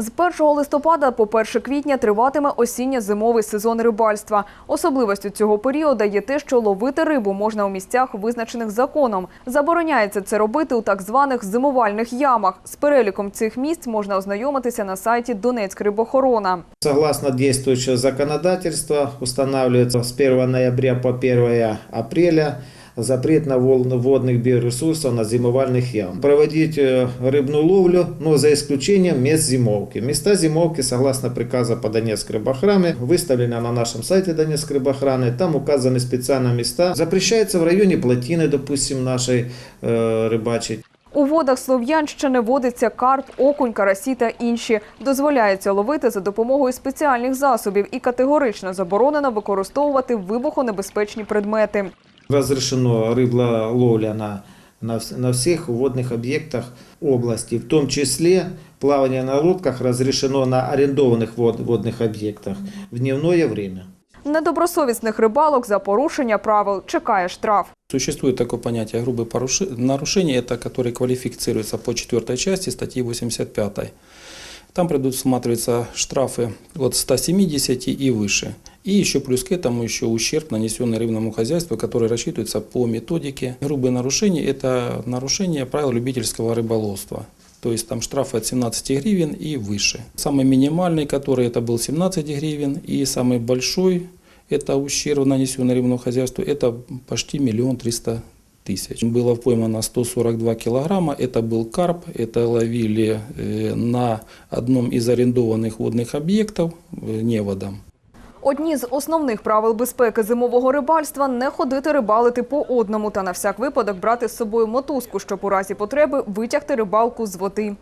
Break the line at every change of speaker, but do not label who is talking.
З 1 листопада по 1 квітня триватиме осінньо-зимовий сезон рибальства. Особливостю цього періоду є те, що ловити рибу можна у місцях, визначених законом. Забороняється це робити у так званих зимувальних ямах. З переліком цих місць можна ознайомитися на сайті Донецьк рибохорона.
Согласно действующего законодательства, устанавливается с 1 ноября по 1 апреля запрет на вол- водных биоресурсов на зимовальных ям. Проводить э, рыбную ловлю, но за исключением мест зимовки. Места зимовки, согласно приказа по Донецкой рыбохране, выставлены на нашем сайте Донецкой рыбохраны. Там указаны специально места. Запрещается в районе плотины, допустим, нашей э, рыбачить.
У водах Слов'янщини водиться карп, окунь, карасі та інші. Дозволяється ловити за допомогою спеціальних засобів і категорично заборонено використовувати вибухонебезпечні предмети.
Разрешено рыблоловля на, на, вс- на всех водных объектах области, в том числе плавание на лодках разрешено на арендованных вод- водных объектах в дневное время.
Недобросовісних рибалок за порушення правил чекає штраф.
Существует такое понятие грубое поруши- нарушение, это которое квалифицируется по четвертой части статьи 85. Там предусматриваются штрафы от 170 и выше. И еще плюс к этому еще ущерб, нанесенный рыбному хозяйству, который рассчитывается по методике. Грубые нарушения – это нарушение правил любительского рыболовства. То есть там штрафы от 17 гривен и выше. Самый минимальный, который это был 17 гривен, и самый большой это ущерб, нанесенный рыбному хозяйству, это почти миллион триста тысяч. Было поймано 142 килограмма, это был карп, это ловили э, на одном из арендованных водных объектов э, неводом.
Одні з основних правил безпеки зимового рибальства – не ходити рибалити по одному та на всяк випадок брати з собою мотузку, щоб у разі потреби витягти рибалку з води.